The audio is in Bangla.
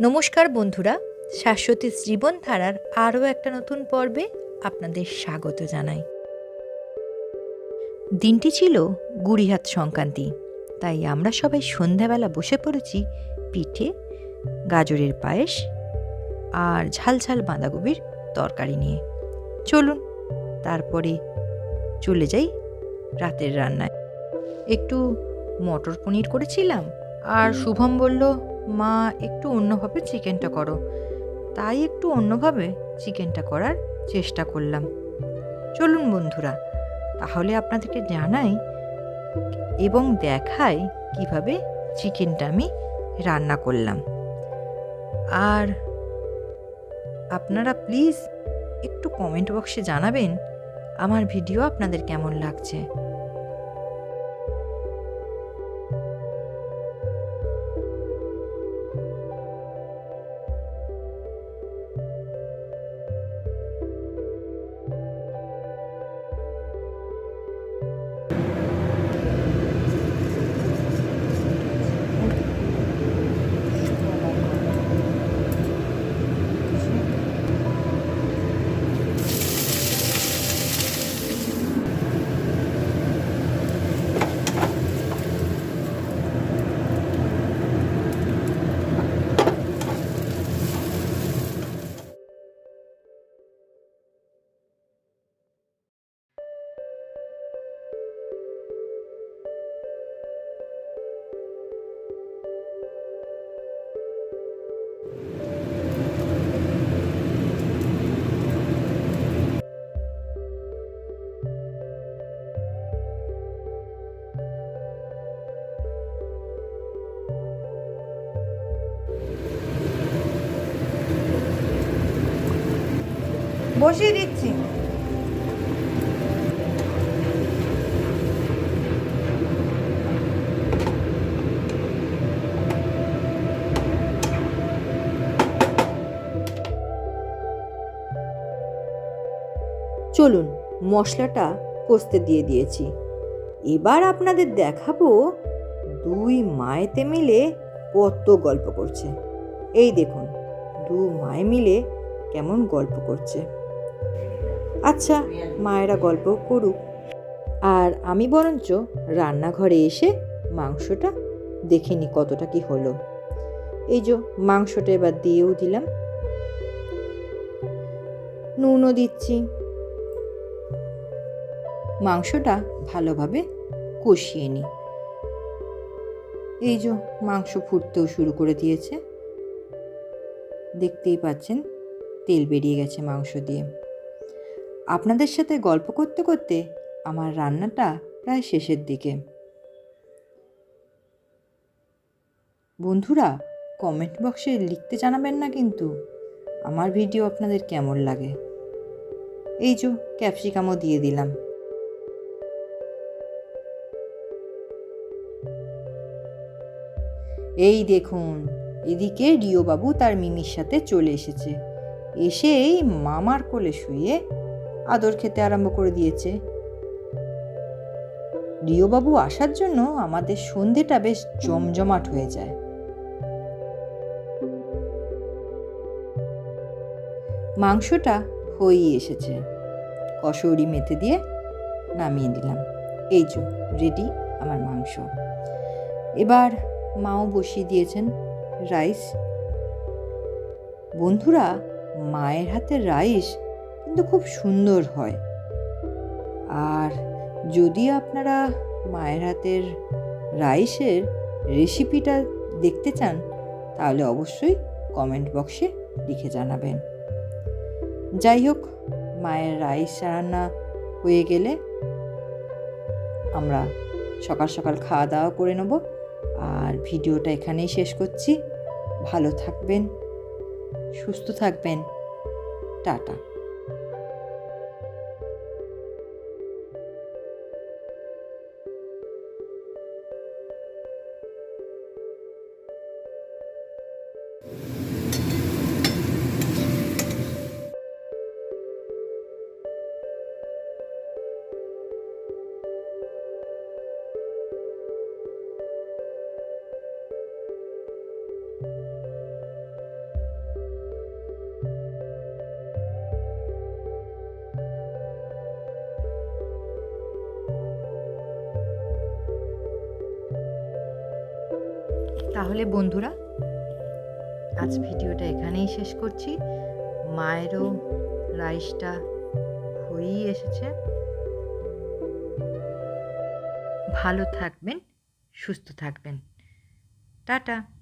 নমস্কার বন্ধুরা, শাশ্বতী জীবনধারার আরও একটা নতুন পর্বে আপনাদের স্বাগত জানাই। দিনটি ছিল গুড়িহাত সংক্রান্তি, তাই আমরা সবাই সন্ধ্যাবেলা বসে পড়েছি পিঠে, গাজরের পায়েস আর ঝাল ঝাল বাঁধাকপির তরকারি নিয়ে। চলুন, তারপরে চলে যাই রাতের রান্নায়। একটু মটর পনির করেছিলাম আর শুভম বলল মা, একটু অন্যভাবে চিকেনটা করো। তাই একটু অন্যভাবে চিকেনটা করার চেষ্টা করলাম। চলুন বন্ধুরা, তাহলে আপনাদেরকে জানাই এবং দেখাই কীভাবে চিকেনটা আমি রান্না করলাম। আর আপনারা প্লিজ একটু কমেন্ট বক্সে জানাবেন আমার ভিডিও আপনাদের কেমন লাগছে। বসিয়ে দিচ্ছি। চলুন, মশলাটা কষতে দিয়ে দিয়েছি। এবার আপনাদের দেখাবো দুই মায়েতে মিলে কত গল্প করছে। এই দেখুন, দু মায়ে মিলে কেমন গল্প করছে। আচ্ছা মায়েরা গল্প করুক। আর আমি বরঞ্চ রান্নাঘরে এসে মাংসটা দেখে নি কতটা কি হলো। এই যে মাংসটা এবার দিয়েও দিলাম। নুনও দিচ্ছি। মাংসটা ভালোভাবে কষিয়ে নিই এই যে মাংস ফুটতেও শুরু করে দিয়েছে। দেখতেই পাচ্ছেন, তেল বেরিয়ে গেছে মাংস দিয়ে। আপনাদের সাথে গল্প করতে করতে আমার রান্নাটা প্রায় শেষের দিকে। বন্ধুরা কমেন্ট বক্সে লিখতে জানাবেন না কিন্তু আমার ভিডিও আপনাদের কেমন লাগে? এই যে ক্যাপসিকামও দিয়ে দিলাম। এই দেখুন, এদিকে রিওবাবু তার মিমির সাথে চলে এসেছে। এসেই মামার কোলে শুয়ে আদর খেতে আরম্ভ করে দিয়েছে। রিওবাবু আসার জন্য আমাদের সন্ধেটা বেশ জমজমাট হয়ে যায়। মাংসটা হয়েই এসেছে। কসৌরি মেথে দিয়ে নামিয়ে দিলাম। এই যে রেডি আমার মাংস। এবার মাও বসিয়ে দিয়েছেন রাইস বন্ধুরা, মায়ের হাতের রাইস কিন্তু খুব সুন্দর হয়। আর যদি আপনারা মায়ের হাতের রাইসের রেসিপিটা দেখতে চান, তাহলে অবশ্যই কমেন্ট বক্সে লিখে জানাবেন। যাই হোক, মায়ের রাইস রান্না হয়ে গেলে আমরা সকাল সকাল খাওয়া দাওয়া করে নেব। আর ভিডিওটা এখানেই শেষ করছি। ভালো থাকবেন, সুস্থ থাকবেন। টাটা। তাহলে বন্ধুরা, আজ ভিডিওটা এখানেই শেষ করছি। মায়েরও রাইসটা হয়েই এসেছে। ভালো থাকবেন, সুস্থ থাকবেন। টাটা।